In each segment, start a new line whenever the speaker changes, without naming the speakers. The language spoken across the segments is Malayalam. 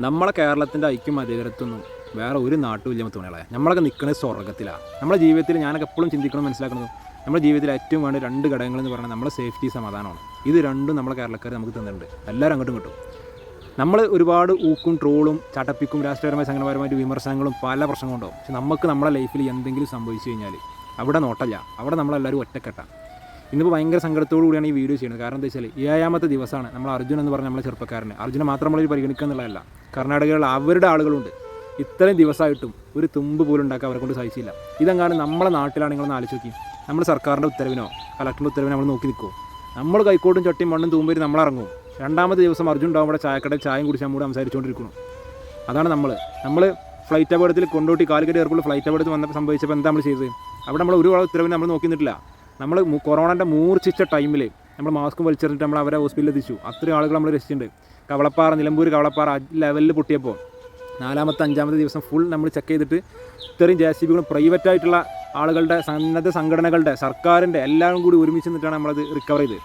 നമ്മളെ കേരളത്തിന്റെ ഐക്യം അധികാരത്തൊന്നും വേറെ ഒരു നാട്ടും ഇല്ല തോന്നിയാളെ നമ്മളൊക്കെ നിൽക്കുന്നത് സ്വർഗത്തിലാണ് നമ്മുടെ ജീവിതത്തിൽ ഞാനൊക്കെ എപ്പോഴും ചിന്തിക്കണം മനസ്സിലാക്കുന്നത് നമ്മുടെ ജീവിതത്തിൽ ഏറ്റവും വേണ്ട രണ്ട് ഘടകങ്ങൾ എന്ന് പറയുന്നത് നമ്മുടെ സേഫ്റ്റി സമാധാനമാണ്. ഇത് രണ്ടും നമ്മളെ കേരളക്കാർ നമുക്ക് തന്നിട്ടുണ്ട്. എല്ലാവരും അങ്ങോട്ടും കിട്ടും നമ്മൾ ഒരുപാട് ഊക്കും ട്രോളും ചട്ടപ്പിക്കും രാഷ്ട്രീയപരമായ സംഘടനപരമായിട്ട് വിമർശനങ്ങളും പല പ്രശ്നങ്ങളും ഉണ്ടാവും. പക്ഷെ നമുക്ക് നമ്മുടെ ലൈഫിൽ എന്തെങ്കിലും സംഭവിച്ചു കഴിഞ്ഞാൽ അവിടെ നോട്ടല്ല അവിടെ നമ്മളെല്ലാവരും ഒറ്റക്കെട്ടാണ്. ഇന്നിപ്പോൾ ഭയങ്കര സങ്കടത്തോടു കൂടിയാണ് ഈ വീഡിയോ ചെയ്യുന്നത്. കാരണം എന്താ വെച്ചാൽ ഏഴാമത്തെ ദിവസമാണ്. നമ്മൾ അർജുൻ എന്ന് പറഞ്ഞ നമ്മളെ ചെറുപ്പക്കാരനെ. അർജുനെ മാത്രം നമ്മൾ പരിഗണിക്കുക എന്നുള്ളതല്ല. കർണാടകയിലുള്ള അവരുടെ ആളുകളുണ്ട് ഇത്രയും ദിവസമായിട്ടും ഒരു തുമ്പ് പോലും ഉണ്ടാക്കാൻ അവരെ കൊണ്ട് സാധിച്ചില്ല. ഇതെങ്ങാനും നമ്മളെ നാട്ടിലാണെങ്കിൽ ഒന്ന് ആലോചിച്ച് നോക്കി. നമ്മൾ സർക്കാരിന്റെ ഉത്തരവിനോ കളക്ടറിന്റെ ഉത്തരവിനോ നമ്മൾ നോക്കി നിൽക്കുമോ നമ്മൾ കൈക്കോട്ടും ചട്ടിയും മണ്ണും തൂമ്പേരി നമ്മളിറങ്ങും രണ്ടാമത്തെ ദിവസം അർജുൻ ഉണ്ടാവും ഇവിടെ ചായക്കടയിൽ ചായയും കുടിച്ച് നമ്മോട് സംസാരിച്ചുകൊണ്ടിരിക്കുന്നു. അതാണ് നമ്മൾ നമ്മൾ ഫ്ലൈറ്റ് അപകടത്തിൽ കൊണ്ടോട്ടി കാലിക്കറ്റ് എയർപോർട്ടിൽ ഫ്ലൈറ്റ് അപകടത്തിൽ വന്നപ്പോൾ സംഭവിച്ചപ്പോൾ എന്താ നമ്മൾ ചെയ്തത്? അവിടെ നമ്മൾ ഒരു ഉത്തരവിനെ നമ്മൾ നോക്കി നിന്നിട്ടില്ല നമ്മൾ കൊറോണന്റെ മൂർച്ഛിച്ച ടൈമിൽ നമ്മൾ മാസ്ക് വലിച്ചെറിഞ്ഞിട്ട് നമ്മൾ അവരെ ഹോസ്പിറ്റലിൽ എത്തിച്ചു. അത്രയും ആളുകൾ നമ്മൾ രക്ഷിച്ചിട്ടുണ്ട് കവളപ്പാറ നിലമ്പൂർ കവളപ്പാറ ലെവലിൽ പൊട്ടിയപ്പോൾ നാലാമത്തെ അഞ്ചാമത്തെ ദിവസം ഫുൾ നമ്മൾ ചെക്ക് ചെയ്തിട്ട് ഇത്രയും ജെ സി ബികളും പ്രൈവറ്റ് ആയിട്ടുള്ള ആളുകളുടെ സന്നദ്ധ സംഘടനകളുടെ സർക്കാരിന്റെ എല്ലാവരും കൂടി ഒരുമിച്ച് നിന്നിട്ടാണ് നമ്മളത് റിക്കവർ ചെയ്തത്.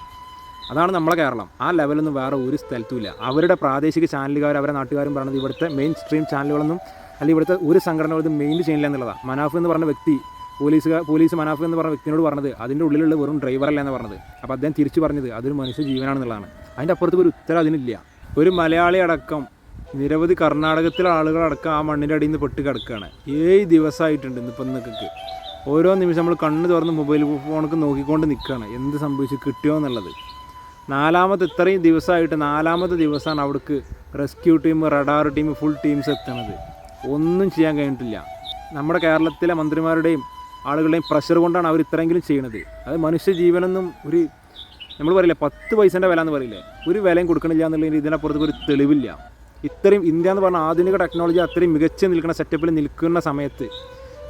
അതാണ് നമ്മളെ കേരളം. ആ ലെവലൊന്നും വേറെ ഒരു സ്ഥലത്തുമില്ല അവരുടെ പ്രാദേശിക ചാനലുകാർ അവരുടെ നാട്ടുകാരും പറയുന്നത് ഇവിടുത്തെ മെയിൻ സ്ട്രീം ചാനലുകളൊന്നും അല്ലെങ്കിൽ ഇവിടുത്തെ ഒരു സംഘടനകളും മെയിൻ ചെയ്യുന്നില്ല എന്നുള്ളതാണ് മനാഫ് എന്ന് പറഞ്ഞ വ്യക്തി പോലീസുകാർ പോലീസ് മനാഫ് എന്ന് പറഞ്ഞ വ്യക്തിനോട് പറഞ്ഞത് അതിന്റെ ഉള്ളിലുള്ള വെറും ഡ്രൈവറല്ല എന്ന് പറഞ്ഞത്. അപ്പോൾ അദ്ദേഹം തിരിച്ചു പറഞ്ഞത് അതൊരു മനുഷ്യ ജീവനാണെന്നുള്ളതാണ്. അതിന്റെ അപ്പുറത്ത് ഒരു ഉത്തരം അതിനില്ല. ഒരു മലയാളി അടക്കം നിരവധി കർണാടകത്തിലെ ആളുകളടക്കം ആ മണ്ണിന്റെ അടിയിൽ നിന്ന് പെട്ട് കിടക്കുകയാണ്. ഏഴ് ദിവസമായിട്ടുണ്ട് ഇന്നിപ്പം നിങ്ങൾക്ക് ഓരോ നിമിഷം നമ്മൾ കണ്ണ് തുറന്ന് മൊബൈൽ ഫോണൊക്കെ നോക്കിക്കൊണ്ട് നിൽക്കുകയാണ്. എന്ത് സംഭവിച്ചു കിട്ടിയോ എന്നുള്ളത്. നാലാമത്തെ ഇത്രയും ദിവസമായിട്ട് നാലാമത്തെ ദിവസമാണ് അവിടേക്ക് rescue team radar team full teams എത്തുന്നത്. ഒന്നും ചെയ്യാൻ കഴിഞ്ഞിട്ടില്ല. നമ്മുടെ കേരളത്തിലെ മന്ത്രിമാരുടെയും ആളുകളുടെയും പ്രഷർ കൊണ്ടാണ് അവർ ഇത്രയെങ്കിലും ചെയ്യണത്. അത് മനുഷ്യ ജീവനൊന്നും ഒരു നമ്മൾ പറയില്ല പത്ത് പൈസേന്റെ വില എന്ന് പറയില്ലേ ഒരു വിലയും കൊടുക്കണില്ല എന്നുള്ളതിന് ഇതിനപ്പുറത്തേക്ക് ഒരു തെളിവില്ല. ഇത്രയും ഇന്ത്യ എന്ന് പറഞ്ഞ ആധുനിക ടെക്നോളജി അത്രയും മികച്ച നിൽക്കുന്ന സെറ്റപ്പിൽ നിൽക്കുന്ന സമയത്ത്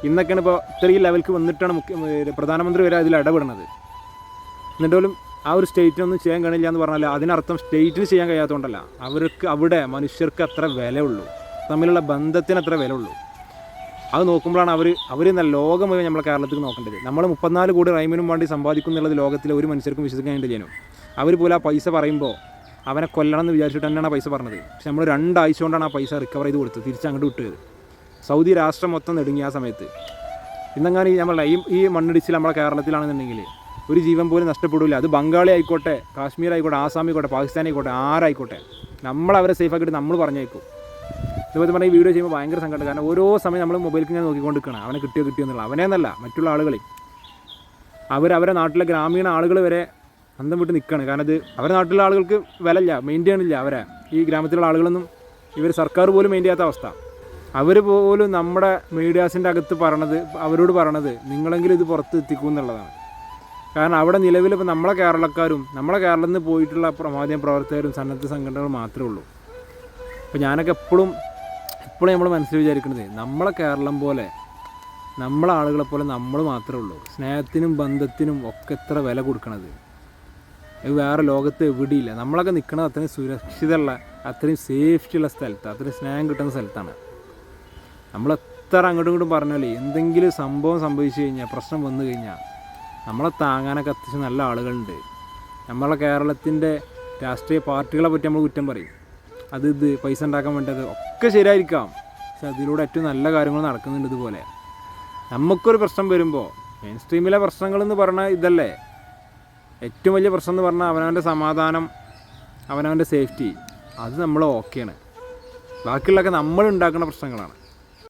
ഇന്നൊക്കെയാണ് ഇപ്പോൾ ഇത്രയും ലെവൽക്ക് വന്നിട്ടാണ് മുഖ്യ പ്രധാനമന്ത്രി വരെ അതിൽ ഇടപെടുന്നത്. എന്നിട്ട് പോലും ആ ഒരു സ്റ്റേറ്റിനൊന്നും ചെയ്യാൻ കഴിയില്ല എന്ന് പറഞ്ഞാൽ അതിനർത്ഥം സ്റ്റേറ്റിന് ചെയ്യാൻ കഴിയാത്തതുകൊണ്ടല്ല. അവർക്ക് അവിടെ മനുഷ്യർക്ക് അത്ര വിലയുള്ളൂ. തമ്മിലുള്ള ബന്ധത്തിന് അത്ര വിലയുള്ളൂ. അത് നോക്കുമ്പോഴാണ് അവർ അവർ നല്ല ലോകം മുഴുവൻ നമ്മളെ കേരളത്തിൽ നോക്കേണ്ടത്. നമ്മൾ മുപ്പത്തിനാല് കോടി റൈമിനും വേണ്ടി സമ്പാദിക്കും എന്നുള്ളത് ലോകത്തിലെ ഒരു മനുഷ്യർക്കും വിശ്വസിക്കാൻ ചെയ്യണം അവർ പോലും ആ പൈസ പറയുമ്പോൾ അവനെ കൊല്ലണം എന്ന് വിചാരിച്ചിട്ട് തന്നെയാണ് പൈസ പറഞ്ഞത്. പക്ഷെ നമ്മൾ രണ്ടാഴ്ച കൊണ്ടാണ് ആ പൈസ റിക്കവർ ചെയ്ത് കൊടുത്തത്. തിരിച്ച് അങ്ങോട്ട് വിട്ടത്. സൗദി രാഷ്ട്രം മൊത്തം നെടുങ്ങി ആ സമയത്ത്. ഇന്നെങ്ങാനും നമ്മളെ ഈ ഈ മണ്ണിടിച്ചിൽ നമ്മളെ കേരളത്തിലാണെന്നുണ്ടെങ്കിൽ ഒരു ജീവൻ പോലും നഷ്ടപ്പെടില്ല അത് ബംഗാളി ആയിക്കോട്ടെ കാശ്മീർ ആയിക്കോട്ടെ ആസാം ആയിക്കോട്ടെ പാകിസ്ഥാൻ ആരായിക്കോട്ടെ. നമ്മളവരെ അവരെ സേഫ് ആക്കിയിട്ട് നമ്മൾ പറഞ്ഞേക്കും ഇതുപോലെ പറഞ്ഞാൽ ഈ വീഡിയോ ചെയ്യുമ്പോൾ ഭയങ്കര സങ്കടം. കാരണം ഓരോ സമയം നമ്മൾ മൊബൈലിൽ ഞാൻ നോക്കിക്കൊണ്ടിരിക്കണം അവനെ കിട്ടിയോ കിട്ടിയോ എന്നുള്ള. അവനെ എന്നല്ല മറ്റുള്ള ആളുകളെ അവർ അവരെ നാട്ടിലെ ഗ്രാമീണ ആളുകൾ വരെ അന്തം വിട്ട് നിൽക്കുകയാണ് കാരണം ഇത് അവരുടെ നാട്ടിലുള്ള ആളുകൾക്ക് വിലയില്ല മെയിന്റെയിൻ ഇല്ല അവരെ. ഈ ഗ്രാമത്തിലുള്ള ആളുകളൊന്നും ഇവർ സർക്കാർ പോലും മെയിൻ ചെയ്യാത്ത അവസ്ഥ. അവർ പോലും നമ്മുടെ മീഡിയാസിന്റെ അകത്ത് പറയണത് അവരോട് പറയണത് നിങ്ങളെങ്കിലും ഇത് പുറത്ത് എത്തിക്കും എന്നുള്ളതാണ്. കാരണം അവിടെ നിലവിൽ ഇപ്പോൾ നമ്മളെ കേരളക്കാരും നമ്മളെ കേരളത്തിൽ നിന്ന് പോയിട്ടുള്ള മാധ്യമ പ്രവർത്തകരും സന്നദ്ധ സംഘടനകളും മാത്രമേ ഉള്ളൂ. അപ്പോൾ ഞാനൊക്കെ എപ്പോഴും എപ്പോഴും നമ്മൾ മനസ്സിൽ വിചാരിക്കുന്നത് നമ്മളെ കേരളം പോലെ നമ്മളെ ആളുകളെ പോലെ നമ്മൾ മാത്രമേ ഉള്ളൂ. സ്നേഹത്തിനും ബന്ധത്തിനും ഒക്കെ എത്ര വില കൊടുക്കണത്. അത് വേറെ ലോകത്ത് എവിടെയില്ല. നമ്മളൊക്കെ നിൽക്കുന്നത് അത്രയും സുരക്ഷിതമുള്ള അത്രയും സേഫ്റ്റി ഉള്ള സ്ഥലത്ത് അത്രയും സ്നേഹം കിട്ടുന്ന സ്ഥലത്താണ്. നമ്മൾ എത്ര അങ്ങോട്ടും ഇങ്ങോട്ടും പറഞ്ഞാലേ എന്തെങ്കിലും സംഭവം സംഭവിച്ചു കഴിഞ്ഞാൽ പ്രശ്നം വന്നു കഴിഞ്ഞാൽ നമ്മളെ താങ്ങാനൊക്കെ അത്യാവശ്യം നല്ല ആളുകളുണ്ട്. നമ്മളെ കേരളത്തിന്റെ രാഷ്ട്രീയ പാർട്ടികളെ പറ്റി നമ്മൾ കുറ്റം പറയും. അത് ഇത് പൈസ ഉണ്ടാക്കാൻ വേണ്ടത് ഒക്കെ ശരിയായിരിക്കാം. പക്ഷെ അതിലൂടെ ഏറ്റവും നല്ല കാര്യങ്ങൾ നടക്കുന്നുണ്ട് ഇതുപോലെ. നമുക്കൊരു പ്രശ്നം വരുമ്പോൾ മെയിൻ സ്ട്രീമിലെ പ്രശ്നങ്ങളെന്ന് പറഞ്ഞാൽ ഇതല്ലേ? ഏറ്റവും വലിയ പ്രശ്നം എന്ന് പറഞ്ഞാൽ അവനവന്റെ സമാധാനം അവനവന്റെ സേഫ്റ്റി അത് നമ്മൾ ഓക്കെയാണ് ബാക്കിയുള്ളതൊക്കെ നമ്മൾ ഉണ്ടാക്കുന്ന പ്രശ്നങ്ങളാണ്.